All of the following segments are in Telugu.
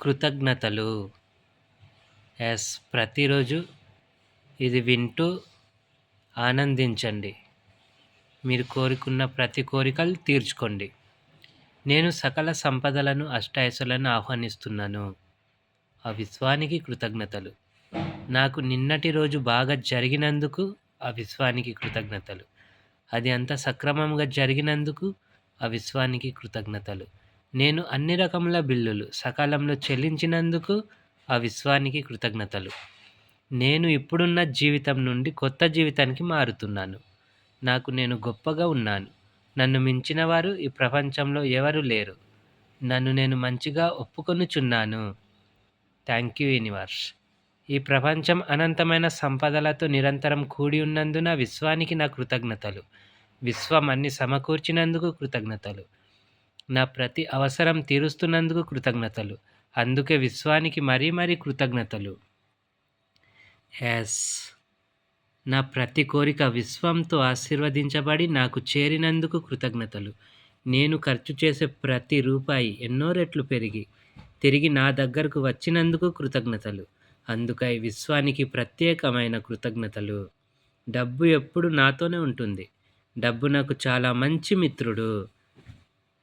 కృతజ్ఞతలు. ఎస్. ప్రతిరోజు ఇది వింటూ ఆనందించండి. మీరు కోరుకున్న ప్రతి కోరికలు తీర్చుకోండి. నేను సకల సంపదలను అష్టాయసులను ఆహ్వానిస్తున్నాను. ఆ విశ్వానికి కృతజ్ఞతలు. నాకు నిన్నటి రోజు బాగా జరిగినందుకు ఆ విశ్వానికి కృతజ్ఞతలు. అది అంత సక్రమంగా జరిగినందుకు ఆ విశ్వానికి కృతజ్ఞతలు. నేను అన్ని రకముల బిల్లులు సకాలంలో చెల్లించినందుకు ఆ విశ్వానికి కృతజ్ఞతలు. నేను ఇప్పుడున్న జీవితం నుండి కొత్త జీవితానికి మారుతున్నాను. నాకు నేను గొప్పగా ఉన్నాను. నన్ను మించిన వారు ఈ ప్రపంచంలో ఎవరు లేరు. నన్ను నేను మంచిగా ఒప్పుకొనుచున్నాను. Thank you universe. ఈ ప్రపంచం అనంతమైన సంపదలతో నిరంతరం కూడి ఉన్నందున విశ్వానికి నా కృతజ్ఞతలు. విశ్వం అన్ని సమకూర్చినందుకు కృతజ్ఞతలు. నా ప్రతి అవసరం తీరుస్తున్నందుకు కృతజ్ఞతలు. అందుకే విశ్వానికి మరీ మరీ కృతజ్ఞతలు. ఎస్. నా ప్రతి కోరిక విశ్వంతో ఆశీర్వదించబడి నాకు చేరినందుకు కృతజ్ఞతలు. నేను ఖర్చు చేసే ప్రతి రూపాయి ఎన్నో రెట్లు పెరిగి తిరిగి నా దగ్గరకు వచ్చినందుకు కృతజ్ఞతలు. అందుకై విశ్వానికి ప్రత్యేకమైన కృతజ్ఞతలు. డబ్బు ఎప్పుడు నాతోనే ఉంటుంది. డబ్బు నాకు చాలా మంచి మిత్రుడు.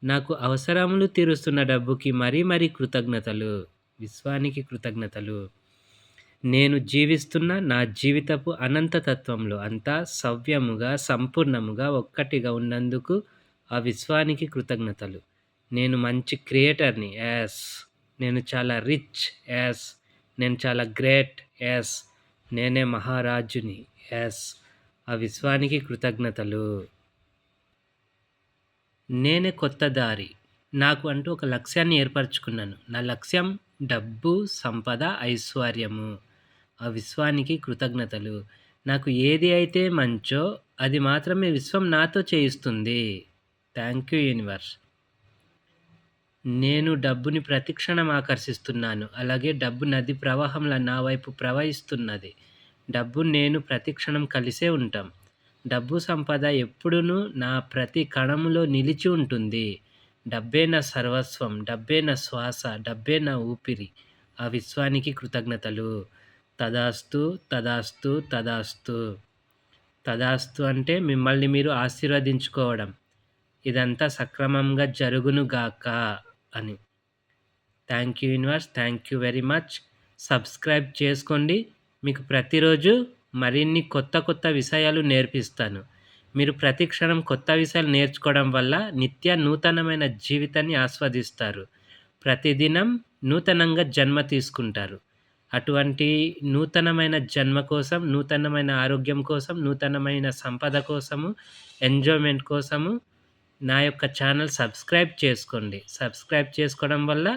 నాకు అవసరములు తీరుస్తున్న డబ్బుకి మరీ మరీ కృతజ్ఞతలు విశ్వానికి కృతజ్ఞతలు. నేను జీవిస్తున్న నా జీవితపు అనంతతత్వంలో అంతా సవ్యముగా సంపూర్ణముగా ఒక్కటిగా ఉన్నందుకు ఆ విశ్వానికి కృతజ్ఞతలు. నేను మంచి క్రియేటర్ని యాస్ నేను చాలా రిచ్ యాస్ నేను చాలా గ్రేట్ యాస్ నేనే మహారాజుని యాస్ ఆ విశ్వానికి కృతజ్ఞతలు. నేనే కొత్త దారి. నాకు అంటూ ఒక లక్ష్యాన్ని ఏర్పరచుకున్నాను. నా లక్ష్యం డబ్బు సంపద ఐశ్వర్యము. ఆ విశ్వానికి కృతజ్ఞతలు. నాకు ఏది అయితే మంచో అది మాత్రమే విశ్వం నాతో చేయిస్తుంది. Thank you universe. నేను డబ్బుని ప్రతిక్షణం ఆకర్షిస్తున్నాను. అలాగే డబ్బు నది ప్రవాహంలో నా వైపు ప్రవహిస్తున్నది. డబ్బు నేను ప్రతిక్షణం కలిసే ఉంటాం. డబ్బు సంపద ఎప్పుడునూ నా ప్రతి కణంలో నిలిచి ఉంటుంది. డబ్బే నా సర్వస్వం డబ్బే నా శ్వాస డబ్బే నా ఊపిరి ఆ విశ్వానికి కృతజ్ఞతలు. తదాస్తు తదాస్తు తదాస్తు. తదాస్తు అంటే మిమ్మల్ని మీరు ఆశీర్వదించుకోవడం. ఇదంతా సక్రమంగా జరుగునుగాక అని. Thank you universe thank you very much. Subscribe చేసుకోండి. మీకు ప్రతిరోజు మరిన్ని కొత్త కొత్త విషయాలు నేర్పిస్తాను. మీరు ప్రతి క్షణం కొత్త విషయాలు నేర్చుకోవడం వల్ల నిత్య నూతనమైన జీవితాన్ని ఆస్వాదిస్తారు. ప్రతిదినం నూతనంగా జన్మ తీసుకుంటారు. అటువంటి నూతనమైన జన్మ కోసం నూతనమైన ఆరోగ్యం కోసం నూతనమైన సంపద కోసము ఎంజాయ్మెంట్ కోసము నా యొక్క ఛానల్ సబ్స్క్రైబ్ చేసుకోండి. సబ్స్క్రైబ్ చేసుకోవడం వల్ల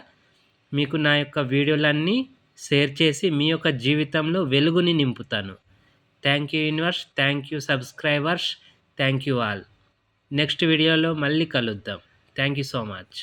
మీకు నా యొక్క వీడియోలన్నీ షేర్ చేసి మీ యొక్క జీవితంలో వెలుగుని నింపుతాను. Thank you universe thank you subscribers thank you all. Next వీడియోలో మళ్ళీ కలుద్దాం. Thank you so much.